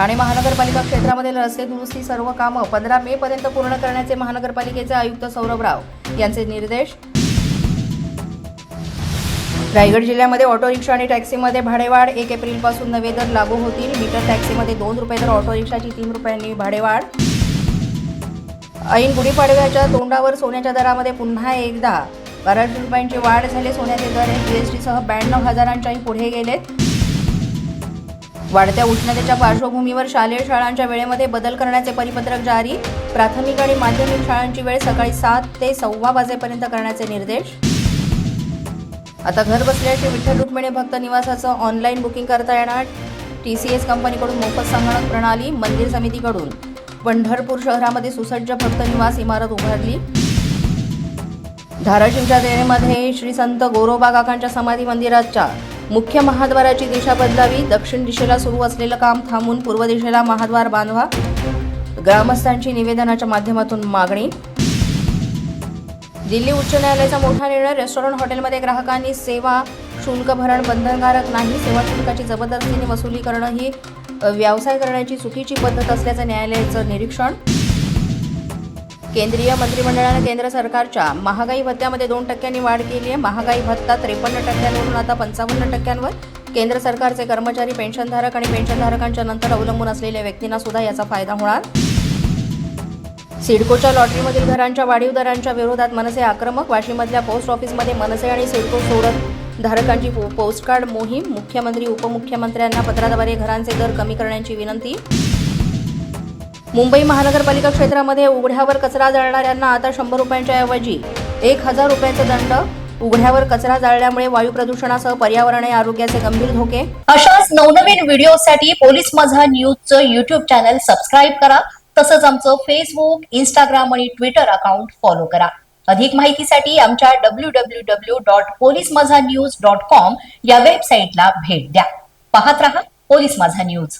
ठाणे महानगरपालिका क्षेत्रामधील रस्ते दुरुस्ती सर्व कामं पंधरा मे पर्यंत पूर्ण करण्याचे महानगरपालिकेचे आयुक्त सौरभ राव यांचे निर्देश. रायगड जिल्ह्यामध्ये ऑटो रिक्षा आणि टॅक्सीमध्ये भाडेवाढ एक एप्रिलपासून नवे दर लागू होतील. मीटर टॅक्सीमध्ये दोन रुपये तर ऑटो रिक्षाची तीन रुपयांनी भाडेवाढ. ऐन गुढीपाडव्याच्या तोंडावर सोन्याच्या दरामध्ये पुन्हा एकदा बाराशे रुपयांची वाढ झाली. सोन्याचे दर हे जीएसटीसह ब्याण्णव हजारांच्याही पुढे गेलेत. वाढत्या उष्णतेच्या पार्श्वभूमीवर शालेय शाळांच्या वेळेमध्ये बदल करण्याचे परिपत्रक जारी. प्राथमिक आणि माध्यमिक शाळांची वेळ सकाळी सात ते सव्वा वाजेपर्यंत करण्याचे निर्देश. आता घर बसल्याचे विठ्ठल रुक्मिणी भक्त निवासाचं ऑनलाईन बुकिंग करता येणार. टी सी एस कंपनीकडून मोफत संगणक प्रणाली मंदिर समितीकडून. पंढरपूर शहरामध्ये सुसज्ज भक्त निवास इमारत उभारली. धाराशिवच्या देणेमध्ये श्री संत गोरोबा काकांच्या समाधी मंदिराच्या मुख्य महाद्वाराची दिशा बदलावी दक्षिण दिशेला सुरू असलेलं काम थांबून पूर्व दिशेला महाद्वार बांधवा. ग्रामस्थांची निवेदनाच्या माध्यमातून मागणी. दिल्ली उच्च न्यायालयाचा मोठा निर्णय रेस्टॉरंट हॉटेलमध्ये ग्राहकांनी सेवा शुल्क भरण बंधनकारक नाही सेवा शुल्काची जबरदस्तीने वसुली करणं ही व्यवसाय करण्याची चुकीची पद्धत असल्याचं न्यायालयाचं निरीक्षण. केंद्रीय मंत्रिमंडळानं केंद्र सरकारच्या महागाई भत्त्यामध्ये दोन टक्क्यांनी वाढ केली आहे महागाई भत्ता त्रेपन्न टक्क्यांवरून आता पंचावन्न टक्क्यांवर. केंद्र सरकारचे कर्मचारी पेन्शनधारक आणि पेन्शनधारकांच्या नंतर अवलंबून असलेल्या व्यक्तींना सुद्धा याचा फायदा होणार. सिडकोच्या लॉटरीमधील घरांच्या वाढीव दरांच्या विरोधात मनसे आक्रमक वाशीमधल्या पोस्ट ऑफिसमध्ये मनसे आणि सिडको सोडत धारकांची पो पोस्टकार्ड मोहीम मुख्यमंत्री उपमुख्यमंत्र्यांना पत्राद्वारे घरांचे दर कमी करण्याची विनंती मुंबई महानगरपालिका क्षेत्रामध्ये उघड्यावर कचरा जाळणाऱ्यांना आता शंभर रुपयांच्या ऐवजी एक हजार रुपयांचा दंड. उघड्यावर कचरा जाळल्यामुळे वायू प्रदूषणासह पर्यावरण आणि आरोग्याचे गंभीर धोके. अशाच नवनवीन व्हिडिओसाठी पोलीस माझा न्यूजचं युट्यूब चॅनल सबस्क्राईब करा. तसंच आमचं फेसबुक इंस्टाग्राम आणि ट्विटर अकाउंट फॉलो करा. अधिक माहितीसाठी आमच्या W W W dot police Mazha news dot com या वेबसाईटला भेट द्या. पाहत रहा पोलीस माझा न्यूज